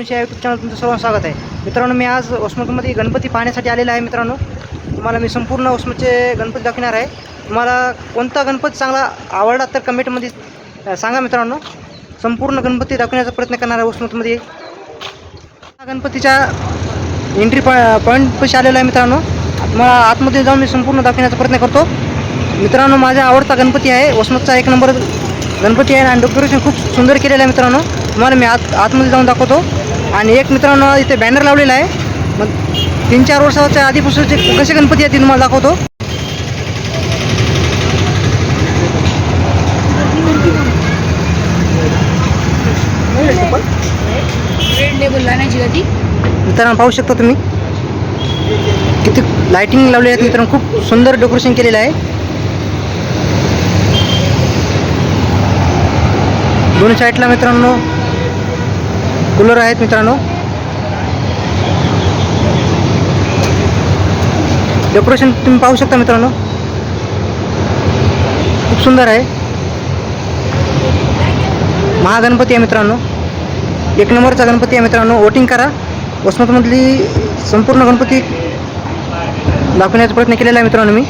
आकाश या YouTube channel तुमचं सर्वांचं स्वागत आहे. मित्रांनो मी आज वसमतमध्ये गणपती पाहण्यासाठी आलेला आहे मित्रांनो. तुम्हाला मी संपूर्ण वसमतचे गणपती दाखवणार आहे. तुम्हाला कोणता गणपती चांगला आवडला तर कमेंटमध्ये सांगा मित्रांनो. संपूर्ण गणपती दाखवण्याचा प्रयत्न करणार आहे वसमतमध्ये हा गणपतीच्या एंट्री पॉ पॉईंटपाशी आलेला आहे मित्रांनो. तुम्हाला आतमध्ये जाऊन मी संपूर्ण दाखवण्याचा प्रयत्न करतो. मित्रांनो माझा आवडता गणपती आहे. वसमतचा एक नंबर गणपती आहे आणि डेकोरेशन खूप सुंदर केलेलं आहे मित्रांनो. तुम्हाला मी आत आतमध्ये जाऊन दाखवतो. आणि एक मित्रांनो इथे बॅनर लावलेला आहे. मग तीन चार वर्षाच्या आधीपासूनचे कसे गणपती आहेत ते तुम्हाला दाखवतो. मित्रांनो पाहू शकता तुम्ही. किती लाइटिंग लावली आहेत मित्रांनो खूप सुंदर डेकोरेशन केलेलं आहे. दोन साईडला मित्रांनो कूलर आहेत मित्रांनो. डेकोरेशन तुम्ही पाहू शकता मित्रांनो. खूप सुंदर आहे. महागणपती आहे मित्रांनो. एक नंबरचा गणपती आहे मित्रांनो. वोटिंग करा. वसमतमधली संपूर्ण गणपती दाखवण्याचा प्रयत्न केलेला आहे मित्रांनो मी.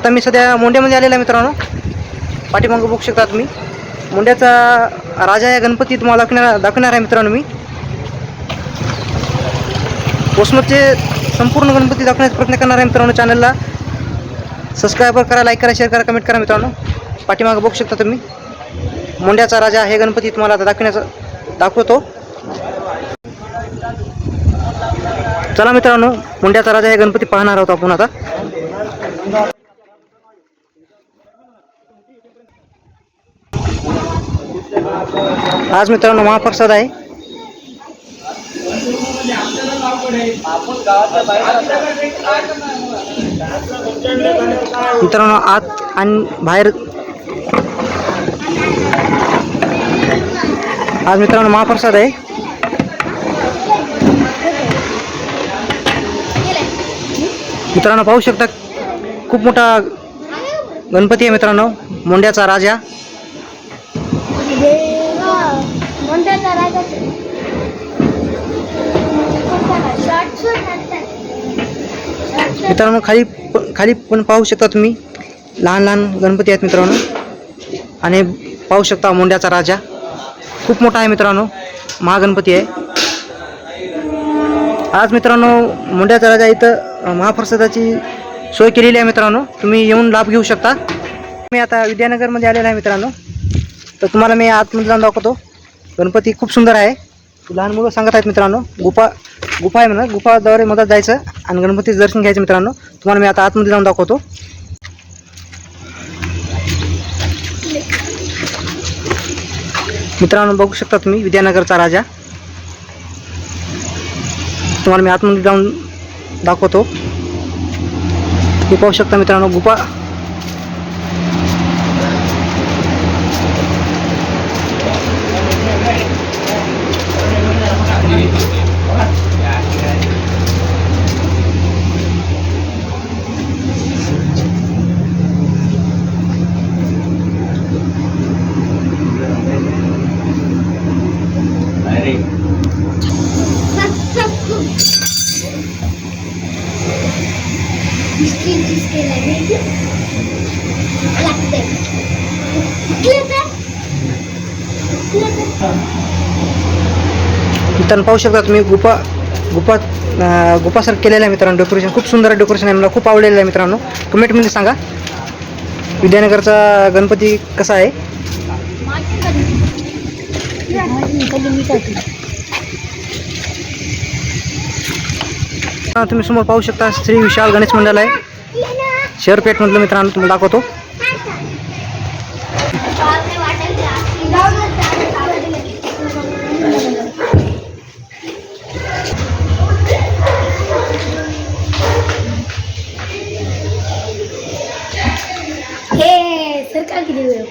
आता मी सध्या मोंड्यामध्ये आलेला आहे मित्रांनो. पाठीमागं बघू शकता तुम्ही. मोंड्याचा राजा या गणपती तुम्हाला दाखवणार दाखवणार आहे मित्रांनो मी. कोसमतचे संपूर्ण गणपती दाखवण्याचा प्रयत्न करणार आहे मित्रांनो चॅनलला सबस्क्राईबर करा लाईक करा शेअर करा कमेंट करा मित्रांनो. पाठीमागं बघू शकता तुम्ही. मोंड्याचा राजा हे गणपती तुम्हाला आता दाखवण्याचा दाखवतो. चला मित्रांनो मुंड्याचा राजा हे गणपती पाहणार आहोत आपण आता. आज मित्रांनो महाप्रसाद आहे. मित्रांनो आत आणि बाहेर आज मित्रांनो महाप्रसाद आहे. मित्रांनो पाहू शकता खूप मोठा गणपती आहे मित्रांनो मोंड्याचा राजा राजा. मित्रांनो खाली खाली पण पाहू शकता तुम्ही. लहान लहान गणपती आहेत मित्रांनो. आणि पाहू शकता मोंड्याचा राजा. खूप मोठा आहे मित्रांनो. महागणपती आहे. आज मित्रांनो मोंड्याचा राजा इथं महाप्रसादाची सोय केलेली आहे मित्रांनो. तुम्ही येऊन लाभ घेऊ शकता. मी आता विद्यानगरमध्ये आलेला आहे मित्रांनो. तर तुम्हाला मी आतमध्ये जाऊन दाखवतो. गणपती खूप सुंदर आहे. लहान मुलं सांगत आहेत मित्रांनो गुफा गुफा आहे म्हणा गुफाद्वारे मधात जायचं आणि गणपतीचं दर्शन घ्यायचं मित्रांनो. तुम्हाला मी आता आतमध्ये जाऊन दाखवतो. मित्रांनो बघू शकता तुम्ही विद्यानगरचा राजा. तुम्हाला मी आतमध्ये जाऊन दाखवतो. हे पाहू शकता मित्रांनो गुफा मित्रांनो पाहू शकता तुम्ही गुफा गुफा गुपासार केलेलं आहे मित्रांनो डेकोरेशन खूप सुंदर डेकोरेशन आहे मला खूप आवडलेलं आहे मित्रांनो. कमेंटमध्ये सांगा. विद्यानगरचा गणपती कसा आहे? तुम्ही समोर पाहू शकता श्री विशाल गणेश मंडळ आहे. शेअरपेठमधलं मित्रांनो तुम्हाला दाखवतो.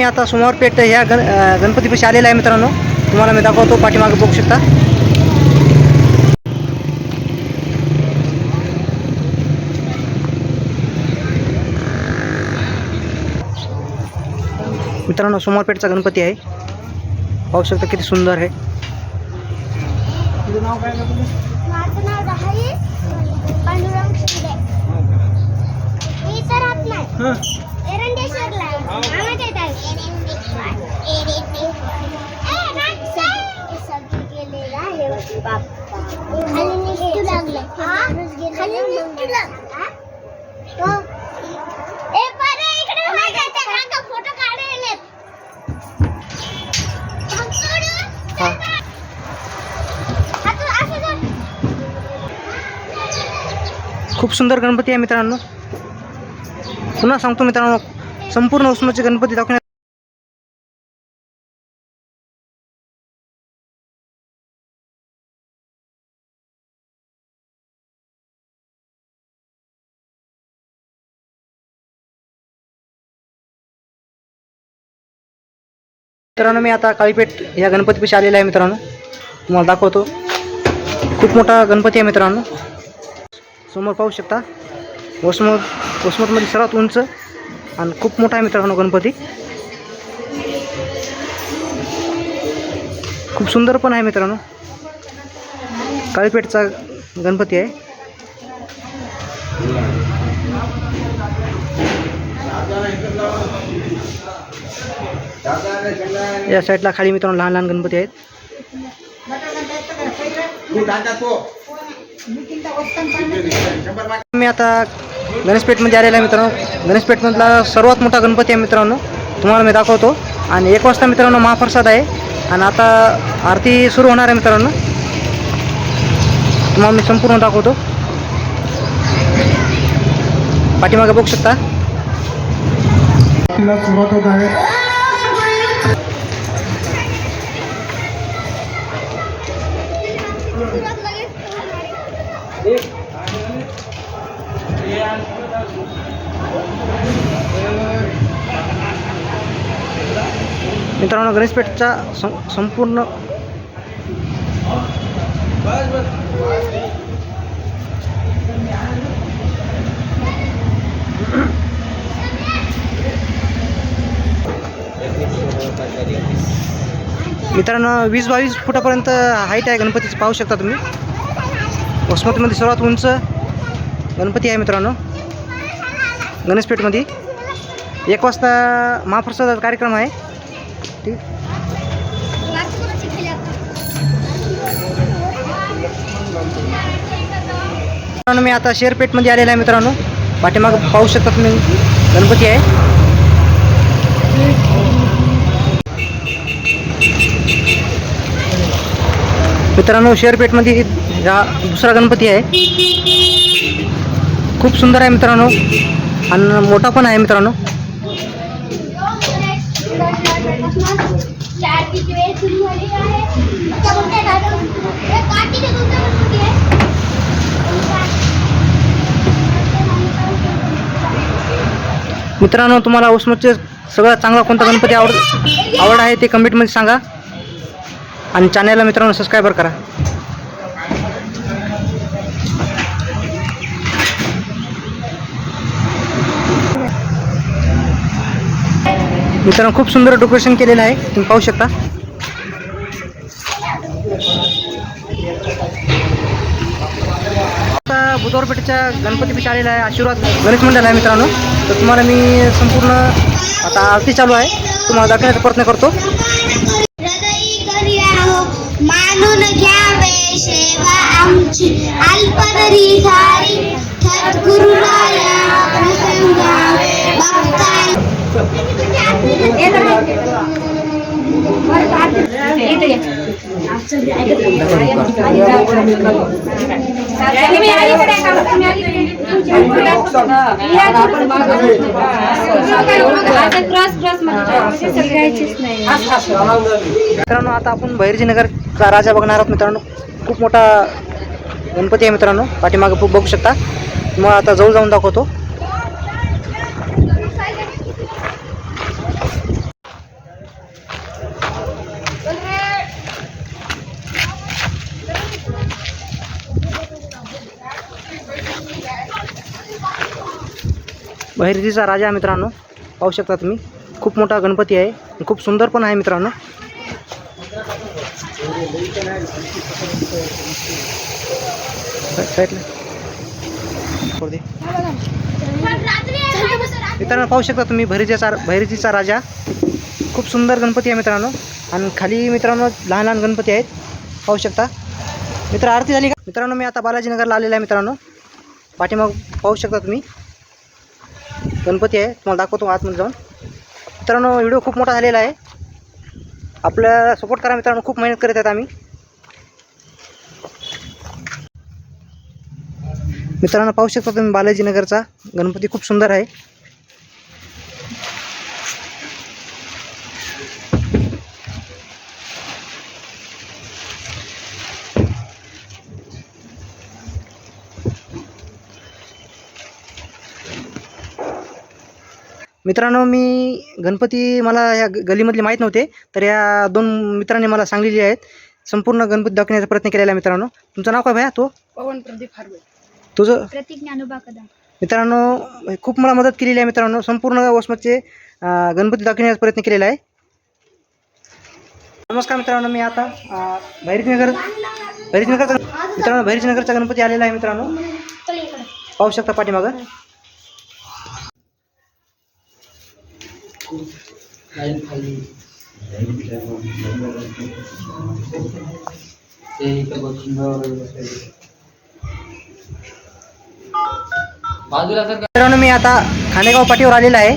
मी आता समोरपेठ ह्या गण गणपतीपाशी आलेला आहे मित्रांनो. तुम्हाला मी दाखवतो पाठीमागे बघू शकता. मित्रांनो समोरपेठचा गणपती आहे. पाहू शकता किती सुंदर आहे. तुझं नाव काय आहे तुझं? माझं नाव राहाई पांडुरंग शिंदे. मी इथं राहत नाही हं. एरंडेश्वरला आहे. मामाच्या इथं आहे. ए, नाच. सगळी गेलेलं आहे. खाली निष्ठू लागलं. खाली निष्ठू लागलं. हा? हो. ए, परे, इकडे बघ. त्या काका फोटो काढायलेत. हा. हा, तू असं कर. खूप सुंदर गणपती आहे मित्रांनो पुन्हा सांगतो मित्रांनो संपूर्ण उस्माचे गणपती दाखवण्यात मित्रांनो मी आता काळीपेठ या गणपतीपाशी आलेला आहे मित्रांनो. तुम्हाला दाखवतो. खूप मोठा गणपती आहे मित्रांनो. समोर पाहू शकता. वसमत वसमतमध्ये सर्वात उंच आणि खूप मोठा आहे मित्रांनो गणपती. खूप सुंदर पण आहे मित्रांनो. काळीपेठचा गणपती आहे. या साईडला खाली मित्रांनो लहान लहान गणपती आहेत. मी आता गणेशपेठमध्ये आलेला आहे मित्रांनो. गणेशपेठमधला सर्वात मोठा गणपती आहे मित्रांनो. तुम्हाला मी दाखवतो. आणि एक वाजता मित्रांनो महाप्रसाद आहे. आणि आता आरती सुरू होणार आहे मित्रांनो. तुम्हाला मी संपूर्ण दाखवतो. पाठीमागे बघू शकता. सुरुवात होत आहे. मित्रांनो गणेशपेठचा सं संपूर्ण मित्रांनो वीस बावीस फुटापर्यंत हाईट आहे गणपतीची. पाहू शकता तुम्ही. वसमतीमध्ये सर्वात उंच गणपती आहे मित्रांनो. गणेशपेठमध्ये. एक वाजता महाप्रसादाचा कार्यक्रम आहे. ठीक. मित्रांनो मी आता शेरपेठमध्ये आलेला आहे मित्रांनो. पाठीमागं पाहू शकता तुम्ही गणपती आहे. मित्रांनो शेअरपेठमध्ये हा दुसरा गणपती आहे. खूप सुंदर आहे मित्रांनो. आणि मोठा पण आहे मित्रांनो. मित्रांनो तुम्हाला उष्णचे सगळ्यात चांगला कोणता गणपती आवड आवड आहे ते कमेंटमध्ये सांगा. आणि चॅनेलला मित्रांनो सबस्क्रायबर करा. मित्रांनो खूप सुंदर डेकोरेशन केलेलं आहे. तुम्ही पाहू शकता. आता बुधवारपेठेच्या गणपती आलेला आहे आशीर्वाद गणेश मंडळ आहे मित्रांनो. तर तुम्हाला मी संपूर्ण आता आरती चालू आहे. तुम्हाला दाखवण्याचा प्रयत्न करतो. मित्रांनो आता आपण बहिर्जीनगरचा राजा बघणार आहोत मित्रांनो. खूप मोठा गणपती आहे मित्रांनो. पाठीमागे खूप बघू शकता. मग आता जवळ जाऊन दाखवतो. बहिर्जीचा राजा आहे मित्रांनो. पाहू शकता तुम्ही. खूप मोठा गणपती आहे खूप सुंदर पण आहे मित्रांनो. साईडला. दे. मित्रांनो पाहू शकता तुम्ही भैरजीचा भैरजीचा राजा. खूप सुंदर गणपती आहे मित्रांनो. आणि खाली मित्रांनो लहान लहान गणपती आहेत. पाहू शकता. मित्र आरती झाली का? मित्रांनो मी आता बालाजीनगरला आलेला आहे मित्रांनो. पाठीमाग पाहू शकता तुम्ही. गणपती आहे. तुम्हाला दाखवतो आतमध्ये जाऊन. मित्रांनो व्हिडिओ खूप मोठा झालेला आहे. आपल्याला सपोर्ट करा मित्रांनो. खूप मेहनत करत आहेत आम्ही. मित्रांनो पाहू शकता तुम्ही बालाजीनगरचा. गणपती खूप सुंदर आहे. मित्रांनो मी गणपती मला या ग- गलीमधले माहीत नव्हते तर या दोन मित्रांनी मला सांगलेली आहेत. संपूर्ण गणपती दाखवण्याचा प्रयत्न केलेला आहे मित्रांनो. तुमचं नाव काय भया? तो? पवन प्रदीप हार्वे. तुझं? प्रतीक ज्ञानोबा कदम मित्रांनो खूप मला मदत केलेली आहे मित्रांनो. संपूर्ण वसमतचे गणपती दाखवण्याचा प्रयत्न केलेला आहे. नमस्कार मित्रांनो मी आता भैरजनगर भैरजनगरचा मित्रांनो भैरजनगरचा गणपती आलेला आहे मित्रांनो. पाहू शकता पाठीमागं. बाजूला मित्रांनो मी आता खानेगाव पाठीवर आलेला आहे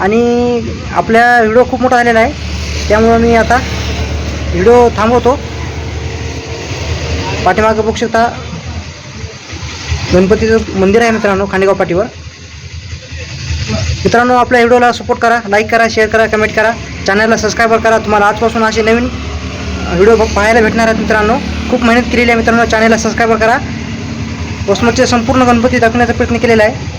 आणि आपल्या व्हिडिओ खूप मोठा झालेला आहे. त्यामुळं मी आता व्हिडिओ थांबवतो. पाठीमागं बघू शकता गणपतीचं मंदिर आहे मित्रांनो खानेगाव पाठीवर. मित्रांनो आपल्या व्हिडिओला सपोर्ट करा लाईक करा शेअर करा कमेंट करा. चॅनलला सबस्क्राईब करा. तुम्हाला आजपासून असे नवीन व्हिडिओ पाहायला भेटणार आहेत मित्रांनो. खूप मेहनत केलेली आहे मित्रांनो. चॅनलला सबस्क्राईब करा. वसमतचे संपूर्ण गणपती दाखवण्याचा प्रयत्न केलेला आहे.